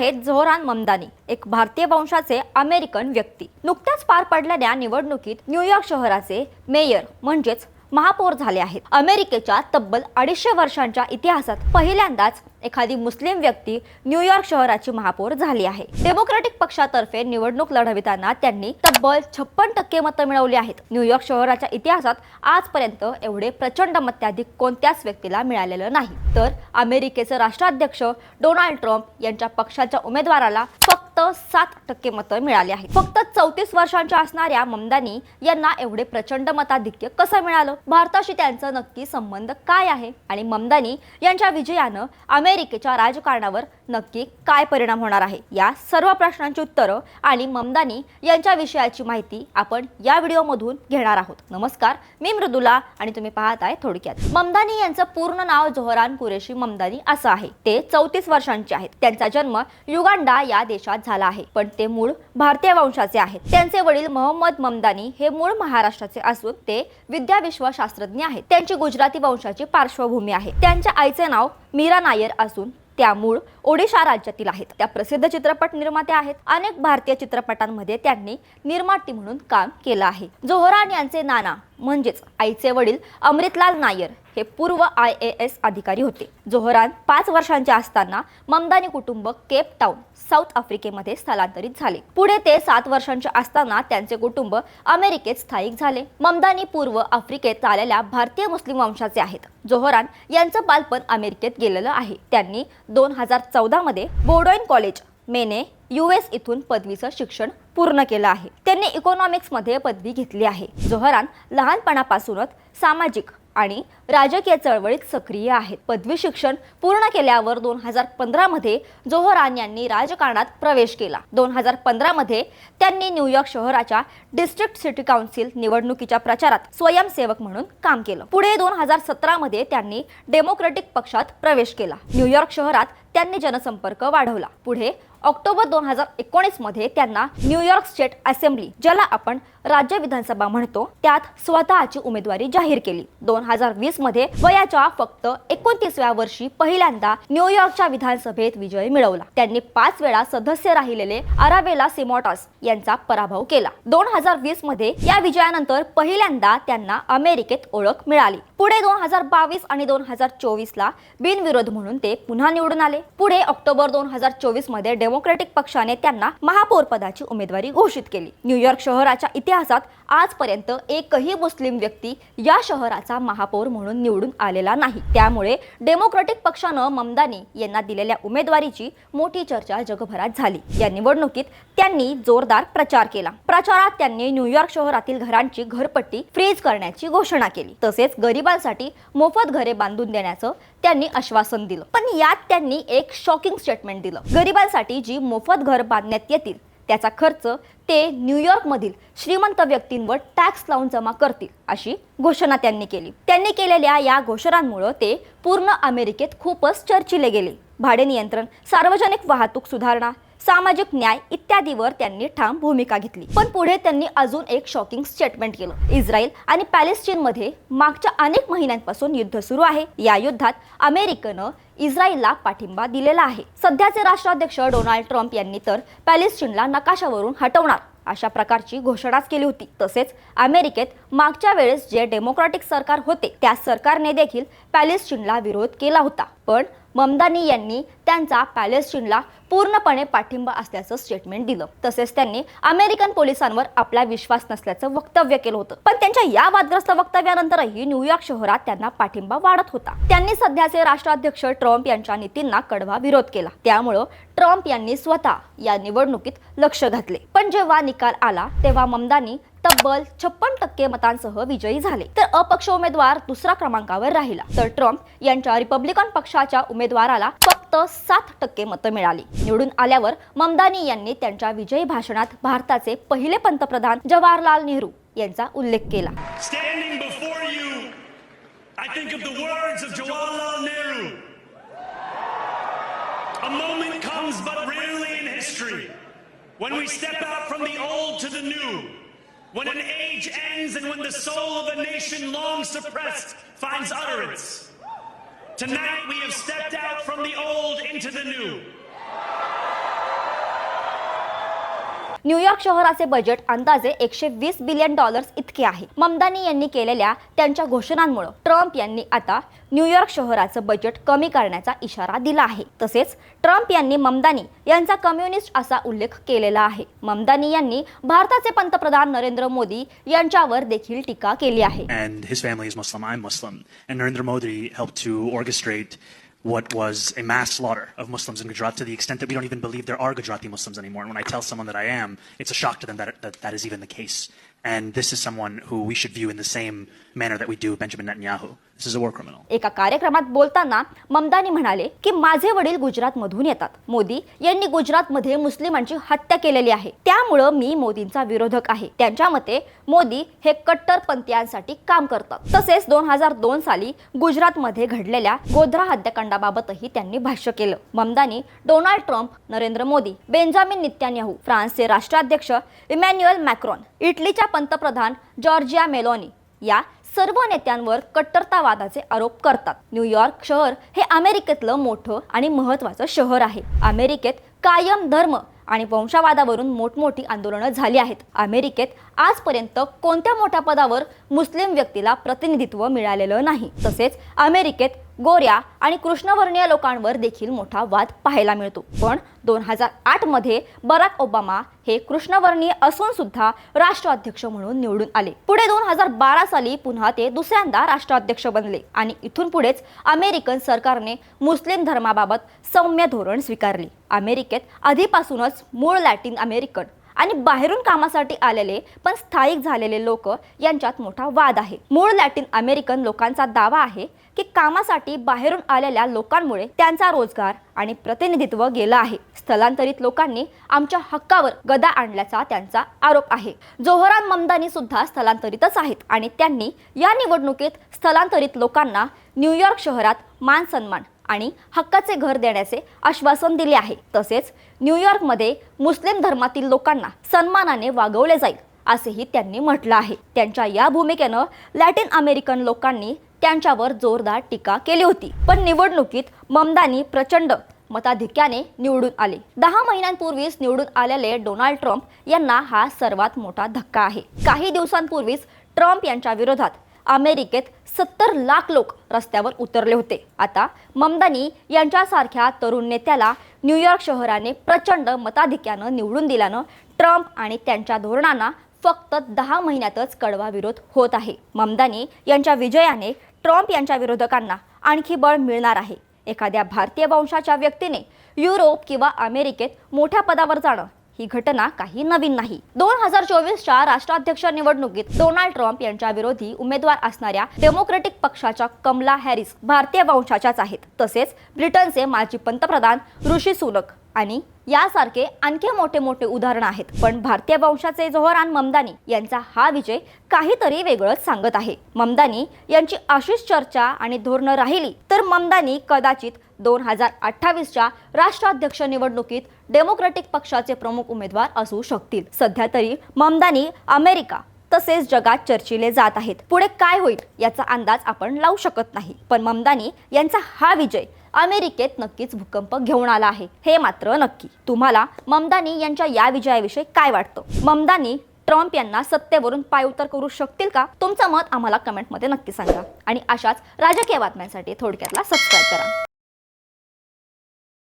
आहेत झोहरान ममदानी एक भारतीय वंशाचे अमेरिकन व्यक्ती. नुकत्याच पार पडलेल्या निवडणुकीत न्यूयॉर्क शहराचे मेयर म्हणजेच महापौर झाले आहेत. अमेरिकेच्या तब्बल अडीचशे वर्षांच्या इतिहासात पहिल्यांदाच एखादी मुस्लिम व्यक्ती न्यूयॉर्क शहराची महापौर झाली आहे. डेमोक्रॅटिक पक्षातर्फे निवडणूक लढविताना त्यांनी तब्बल छप्पन टक्के मतं मिळवली आहेत. न्यूयॉर्क शहराच्या इतिहासात आजपर्यंत एवढे प्रचंड मत्याधिक कोणत्याच व्यक्तीला मिळालेलं नाही. तर अमेरिकेचे राष्ट्राध्यक्ष डोनाल्ड ट्रम्प यांच्या पक्षाच्या उमेदवाराला फक्त सात टक्के मतं मिळाली आहेत. फक्त चौतीस वर्षांच्या असणाऱ्या ममदानी यांना एवढे प्रचंड मताधिक्य कसं मिळालं? भारताशी त्यांचा नक्की संबंध काय आहे? आणि ममदानी यांच्या विजयानं अमेरिकेच्या राजकारणावर नक्की काय परिणाम होणार आहे? या सर्व प्रश्नांची उत्तरं आणि ममदानी यांच्या विषयाची माहिती आपण या व्हिडिओमधून घेणार आहोत. नमस्कार मी मृदुला आणि तुम्ही पाहत आहे थोडक्यात. ममदानी यांचं पूर्ण नाव जोहरान कुरेशी ममदानी असं आहे. ते चौतीस वर्षांचे आहेत. त्यांचा जन्म युगांडा या देशात झाला आहे. पण ते मूळ भारतीय वंशाचे आहेत. त्यांचे वडील मोहम्मद ममदानी हे मूळ महाराष्ट्राचे असून ते विद्याविश्वशास्त्रज्ञ आहेत. त्यांची गुजराती वंशाची पार्श्वभूमी आहे. त्यांच्या आईचे नाव मीरा नायर असून त्या मूळ ओडिशा राज्यातील आहेत. त्या प्रसिद्ध चित्रपट निर्मात्या आहेत. अनेक भारतीय चित्रपटांमध्ये त्यांनी निर्माती म्हणून काम केलं आहे. जोहरान यांचे नाना म्हणजेच आईचे वडील अमृतलाल नायर हे पूर्व आय ए एस अधिकारी होते. जोहरान पाच वर्षांचे असताना ममदानी कुटुंब केप टाऊन साऊथ आफ्रिकेमध्ये स्थलांतरित झाले. पुढे ते सात वर्षांचे असताना त्यांचे कुटुंब अमेरिकेत स्थायिक झाले. ममदानी पूर्व आफ्रिकेत आलेल्या भारतीय मुस्लिम वंशाचे आहेत. जोहरान यांचं बालपण अमेरिकेत गेलेलं आहे. त्यांनी दोन हजार चौदा मध्ये कॉलेज मेने यू एस इथून पदवीचं शिक्षण पूर्ण केलं आहे. त्यांनी इकॉनॉमिक्समध्ये पदवी घेतली आहे. जोहरान लहानपणापासूनच सामाजिक आणि राजकीय चळवळीत सक्रिय आहेत. पदवी शिक्षण पूर्ण केल्यावर दोन हजार पंधरामध्ये जोहरान यांनी राजकारणात प्रवेश केला. दोन हजार पंधरामध्ये त्यांनी न्यूयॉर्क शहराच्या डिस्ट्रिक्ट सिटी काउन्सिल निवडणुकीच्या प्रचारात स्वयंसेवक म्हणून काम केलं. पुढे दोन हजार सतरामध्ये त्यांनी डेमोक्रेटिक पक्षात प्रवेश केला. न्यूयॉर्क शहरात त्यांनी जनसंपर्क वाढवला. पुढे ऑक्टोबर दोन हजार एकोणीसमध्ये त्यांना न्यूयॉर्क स्टेट असेंब्ली ज्याला आपण राज्य विधानसभा म्हणतो त्यात स्वतःची उमेदवारी जाहीर केली. दोन हजार वीसमध्ये वयाच्या फक्त एकोणतीसव्या वर्षी पहिल्यांदा न्यूयॉर्कच्या विधानसभेत विजय मिळवला. त्यांनी पाच वेळा सदस्य राहिलेले अराबेला सिमॉटॉस यांचा पराभव केला. दोन हजार वीसमध्ये या विजयानंतर पहिल्यांदा त्यांना अमेरिकेत ओळख मिळाली. पुढे दोन हजार बावीस आणि दोन हजार चोवीस ला बिनविरोध म्हणून ते पुन्हा निवडून आले. पुढे ऑक्टोबर दोन हजार चोवीसमध्ये डेमोक्रॅटिक पक्षाने त्यांना महापौर पदाची उमेदवारी घोषित केली. न्यूयॉर्क शहराच्या इतिहासात आजपर्यंत एकही मुस्लिम व्यक्ती या शहराचा महापौर म्हणून निवडून आलेला नाही. त्यामुळे डेमोक्रॅटिक पक्षानं ममदानी यांना दिलेल्या उमेदवारीची मोठी चर्चा जगभरात झाली. या निवडणुकीत त्यांनी जोरदार प्रचार केला. प्रचारात त्यांनी न्यूयॉर्क शहरातील घरांची घरपट्टी फ्रीज करण्याची घोषणा केली. तसेच गरिबांसाठी मोफत घरे बांधून देण्याचं त्यांनी आश्वासन दिलं. पण यात त्यांनी एक शॉकिंग स्टेटमेंट दिलं. गरिबांसाठी जी मोफत घर बांधण्यात येतील त्याचा खर्च ते न्यूयॉर्कमधील श्रीमंत व्यक्तींवर टॅक्स लावून जमा करतील अशी घोषणा त्यांनी केली. त्यांनी केलेल्या या घोषणांमुळे ते पूर्ण अमेरिकेत खूपच चर्चिले गेले. भाडे नियंत्रण सार्वजनिक वाहतूक सुधारणा सामाजिक न्याय इत्यादीवर त्यांनी ठाम भूमिका घेतली. पण पुढे त्यांनी अजून एक शॉकिंग स्टेटमेंट केलं. इस्रायल आणि पॅलेस्टीनमध्ये मागच्या अनेक महिन्यांपासून युद्ध सुरू आहे. या युद्धात अमेरिकेनं इस्रायलला पाठिंबा दिलेला आहे. सध्याचे राष्ट्राध्यक्ष डोनाल्ड ट्रम्प यांनी तर पॅलेस्टीनला नकाशावरून हटवणार अशा प्रकारची घोषणाच केली होती. तसेच अमेरिकेत मागच्या वेळेस जे डेमोक्रॅटिक सरकार होते त्या सरकारने देखील पॅलेस्टीनला विरोध केला होता. पण ममदानी यांनी त्यांचा पॅलेस्टीनला पूर्णपणे पाठिंबा असल्याचं स्टेटमेंट दिलं. तसेच त्यांनी अमेरिकन पोलिसांवर आपला विश्वास नसल्याचं वक्तव्य केलं होतं. पण त्यांच्या या वादग्रस्त वक्तव्यानंतरही न्यूयॉर्क शहरात त्यांना पाठिंबा वाढत होता. त्यांनी सध्याचे राष्ट्राध्यक्ष ट्रम्प यांच्या नीतींना कडवा विरोध केला. त्यामुळं ट्रम्प यांनी स्वतः या निवडणुकीत लक्ष घातले. पण जेव्हा निकाल आला तेव्हा ममदानी तब्बल छप्पन टक्के मतांसह विजयी झाले. तर अपक्ष उमेदवार दुसऱ्या क्रमांकावर राहिला. तर ट्रम्प यांच्या रिपब्लिकन पक्षाच्या उमेदवाराला फक्त सात टक्के मतं मिळाली. निवडून आल्यावर ममदानी यांनी त्यांच्या विजयी भाषणात भारताचे पहिले पंतप्रधान जवाहरलाल नेहरू यांचा उल्लेख केला. I think of the words of Jawaharlal Nehru. A moment comes but rarely in history when we step out from the old to the new, when an age ends and when the soul of a nation long suppressed finds utterance. Tonight we have stepped out from the old into the new. New York शहराचे budget अंदाजे एकशे वीस billion dollars इतके आहे. ममदानी यांनी केलेल्या त्यांच्या घोषणांमुळे Trump यांनी आता न्यूयॉर्क शहराचं बजेट कमी करण्याचा इशारा दिला आहे. तसेच ट्रम्प यांनी ममदानी यांचा कम्युनिस्ट असा उल्लेख केलेला आहे. ममदानी यांनी भारताचे पंतप्रधान नरेंद्र मोदी यांच्यावर देखील टीका केली आहे. What was a mass slaughter of Muslims in Gujarat to the extent that we don't even believe there are Gujarati Muslims anymore. And when I tell someone that I am, it's a shock to them that that, that is even the case. And this is someone who we should view in the same manner that we do Benjamin Netanyahu. एका कार्यक्रमात बोलताना ममदानी म्हणाले की माझे वडील गुजरात मधून येतात. मोदी यांनी गुजरात मध्ये मुस्लिमांची हत्या केलेली आहे. त्यामुळं मी मोदींचा विरोधक आहे. त्यांच्या मते मोदी हे कट्टरपंथीयांसाठी काम करतात. तसेच दोन हजार दोन साली गुजरात मध्ये घडलेल्या गोध्रा हत्याकांडाबाबतही त्यांनी भाष्य केलं. Mamdani Donald Trump Narendra Modi Benjamin Netanyahu फ्रान्सचे राष्ट्राध्यक्ष इमॅन्युएल मॅक्रॉन इटलीच्या पंतप्रधान जॉर्जिया मेलोनी या सर्व नेत्यांवर कट्टरतावादाचे आरोप करतात. न्यूयॉर्क शहर हे अमेरिकेतलं मोठं आणि महत्त्वाचं शहर आहे. अमेरिकेत कायम धर्म आणि वंशवादावरून मोठमोठी आंदोलनं झाली आहेत. अमेरिकेत आजपर्यंत कोणत्या मोठ्या पदावर मुस्लिम व्यक्तीला प्रतिनिधित्व मिळालेलं नाही. तसेच अमेरिकेत गोऱ्या आणि कृष्णवर्णीय लोकांवर देखील मोठा वाद पाहायला मिळतो. पण दोन हजार आठमध्ये बराक ओबामा हे कृष्णवर्णीय असून सुद्धा राष्ट्राध्यक्ष म्हणून निवडून आले. पुढे दोन हजार बारा साली पुन्हा ते दुसऱ्यांदा राष्ट्राध्यक्ष बनले आणि इथून पुढेच अमेरिकन सरकारने मुस्लिम धर्माबाबत सौम्य धोरण स्वीकारले. अमेरिकेत आधीपासूनच मूळ लॅटिन अमेरिकन आणि बाहेरून कामासाठी आलेले पण स्थायिक झालेले लोक यांच्यात मोठा वाद आहे. मूळ लॅटिन अमेरिकन लोकांचा दावा आहे की कामासाठी बाहेरून आलेल्या लोकांमुळे त्यांचा रोजगार आणि प्रतिनिधित्व गेलं आहे. स्थलांतरित लोकांनी आमच्या हक्कावर गदा आणल्याचा त्यांचा आरोप आहे. जोहरान ममदानी सुद्धा स्थलांतरितच आहेत आणि त्यांनी या निवडणुकीत स्थलांतरित लोकांना न्यूयॉर्क शहरात मान सन्मान आणि हक्काचे घर देण्याचे आश्वासन दिले आहे. तसेच न्यूयॉर्कमध्ये मुस्लिम धर्मातील लोकांना सन्मानाने वागवले जाईल असेही त्यांनी म्हटलं आहे. त्यांच्या या भूमिकेनं लॅटिन अमेरिकन लोकांनी त्यांच्यावर जोरदार टीका केली होती. पण निवडणुकीत ममदानी प्रचंड मताधिक्याने निवडून आले. दहा महिन्यांपूर्वीच निवडून आलेले डोनाल्ड ट्रम्प यांना हा सर्वात मोठा धक्का आहे. काही दिवसांपूर्वीच ट्रम्प यांच्या विरोधात अमेरिकेत सत्तर लाख लोक रस्त्यावर उतरले होते. आता ममदानी यांच्यासारख्या तरुण नेत्याला न्यूयॉर्क शहराने प्रचंड मताधिक्यानं निवडून दिल्यानं ट्रम्प आणि त्यांच्या धोरणांना फक्त दहा महिन्यातच कडवा विरोध होत आहे. ममदानी यांच्या विजयाने ट्रम्प यांच्या विरोधकांना आणखी बळ मिळणार आहे. एखाद्या भारतीय वंशाच्या व्यक्तीने युरोप किंवा अमेरिकेत मोठ्या पदावर जाणं ही घटना काही नवीन नाही. दोन हजार चोवीसच्या राष्ट्राध्यक्ष निवडणुकीत डोनाल्ड ट्रम्प यांच्या विरोधी उमेदवार असणाऱ्या डेमोक्रेटिक पक्षाच्या कमला हॅरिस भारतीय वंशाच्याच आहेत. तसेच ब्रिटनचे माजी पंतप्रधान ऋषी सुनक आणि यासारखे आणखी मोठे मोठे उदाहरण आहेत. पण भारतीय वंशाचे जोहरान ममदानी यांचा हा विजय काहीतरी वेगळंच सांगत आहे. ममदानी यांची अशीच चर्चा आणि धोरणं राहिली तर ममदानी कदाचित दोन हजार अठ्ठावीसच्या राष्ट्राध्यक्ष निवडणुकीत डेमोक्रेटिक पक्षाचे प्रमुख उमेदवार असू शकतील. सध्या तरी ममदानी अमेरिका तसेच जगात चर्चिले जात आहेत. पुढे काय होईल याचा अंदाज आपण लावू शकत नाही. पण ममदानी यांचा हा विजय अमेरिकेत नक्कीच भूकंप घेऊन आला आहे. हे मात्र नक्की. तुम्हाला ममदानी यांच्या या विजयाविषयी काय वाटतं? ममदानी ट्रम्प यांना सत्तेवरून पायउतार करू शकतील का? तुमचं मत आम्हाला कमेंटमध्ये नक्की सांगा. आणि अशाच राजकीय बातम्यांसाठी थोडक्यातला सबस्क्राईब करा.